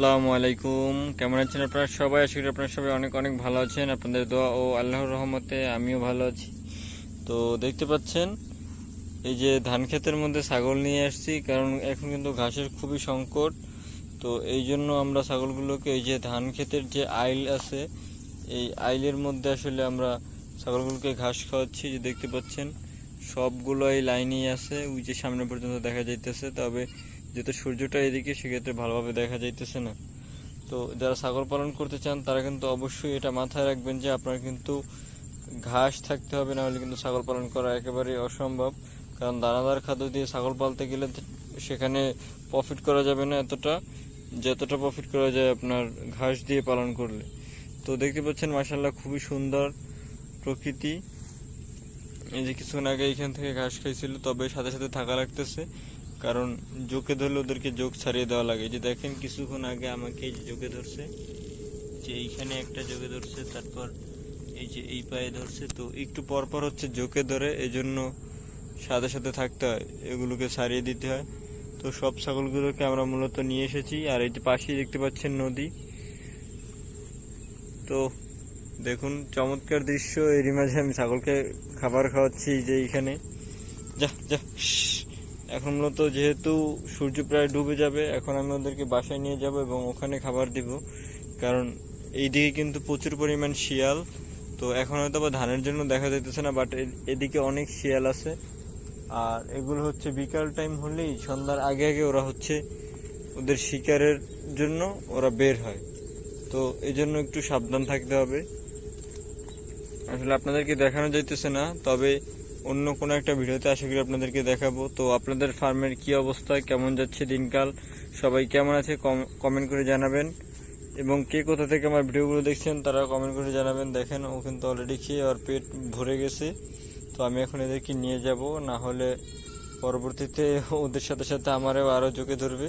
আসসালামু আলাইকুম। কেমন আছেন আপনারা সবাই? আশা করি আপনারা সবাই অনেক অনেক ভালো আছেন। আপনাদের দোয়া ও আল্লাহর রহমতে আমিও ভালো আছি। তো দেখতে পাচ্ছেন, এই যে ধান ক্ষেতের মধ্যে ছাগল নিয়ে আসছি, কারণ এখন কিন্তু ঘাসের খুবই সংকট। তো এই জন্য আমরা ছাগলগুলোকে, এই যে ধান ক্ষেতের যে আইল আছে, এই আইলের মধ্যে আসলে আমরা ছাগলগুলোকে ঘাস খাওয়াচ্ছি, যে দেখতে পাচ্ছেন। সবগুলো এই লাইনেই আছে, ওই যে সামনে পর্যন্ত দেখা যাইতেছে, তবে যেহেতু সূর্যটা এদিকে, সেক্ষেত্রে ভালোভাবে দেখা যাইতেছে না। তো যারা ছাগল পালন করতে চান, তারা কিন্তু অবশ্যই এটা মাথায় রাখবেন যে আপনার কিন্তু ঘাস থাকতে হবে না হলে কিন্তু ছাগল পালন করা একেবারেই অসম্ভব। কারণ দানাদার খাদ্য দিয়ে ছাগল পালতে গেলে সেখানে প্রফিট করা যাবে না এতটা, যতটা প্রফিট করা যায় আপনার ঘাস দিয়ে পালন করলে। তো দেখতে পাচ্ছেন মাসাল্লাহ খুবই সুন্দর প্রকৃতি। এই যে কিছুক্ষণ আগে এখান থেকে ঘাস খাইছিল, তবে সাথে সাথে থাকা লাগতেছে। কারণ জোকে ধরলে ওদেরকে জোক ছাড়িয়ে দেওয়া লাগে। যে দেখেন, কিছুক্ষণ আগে আমাকে এই যে জোকে ধরছে, যে এইখানে একটা জোকে ধরছে, তারপর এই যে এই পায়ে ধরছে, তো একটু পর পর হচ্ছে জোকে ধরে এই জন্য সাথে সাথে থাকতে হয়, এগুলোকে ছাড়িয়ে দিতে হয়। তো সব ছাগলগুলোকে আমরা মূলত নিয়ে এসেছি, আর এই যে পাশেই দেখতে পাচ্ছেন নদী। তো দেখুন, চমৎকার দৃশ্য। এরই মাঝে আমি ছাগলকে খাবার খাওয়াচ্ছি যে এইখানে। যা যা এখন মূলত যেহেতু সূর্য প্রায় ডুবে যাবে, এখন আমি ওদেরকে বাসায় নিয়ে যাব এবং ওখানে খাবার দিব। কারণ এইদিকে কিন্তু প্রচুর পরিমাণ শিয়াল। তো এখন হয়তো বা ধানের জন্য দেখা যাইতেছে না বাট এদিকে অনেক শিয়াল আছে। আর এগুলো হচ্ছে বিকাল টাইম হলেই সন্ধ্যার আগে আগে ওরা হচ্ছে ওদের শিকারের জন্য ওরা বের হয়। তো এই জন্য একটু সাবধান থাকতে হবে। আসলে আপনাদেরকে দেখানো যাইতেছে না, তবে অন্য কোনো একটা ভিডিওতে আশা করি আপনাদেরকে দেখাবো। তো আপনাদের ফার্মের কি অবস্থা, কেমন যাচ্ছে দিনকাল, সবাই কেমন আছে কমেন্ট করে জানাবেন। এবং কে কোথা থেকে আমার ভিডিওগুলো দেখছেন, তারা কমেন্ট করে জানাবেন। দেখেন, ও কিন্তু অলরেডি খেয়ে আর পেট ভরে গেছে। তো আমি এখন এদেরকে নিয়ে যাব, না হলে পরবর্তীতে ওদের সাথে সাথে আমারও আরও চোখে ধরবে।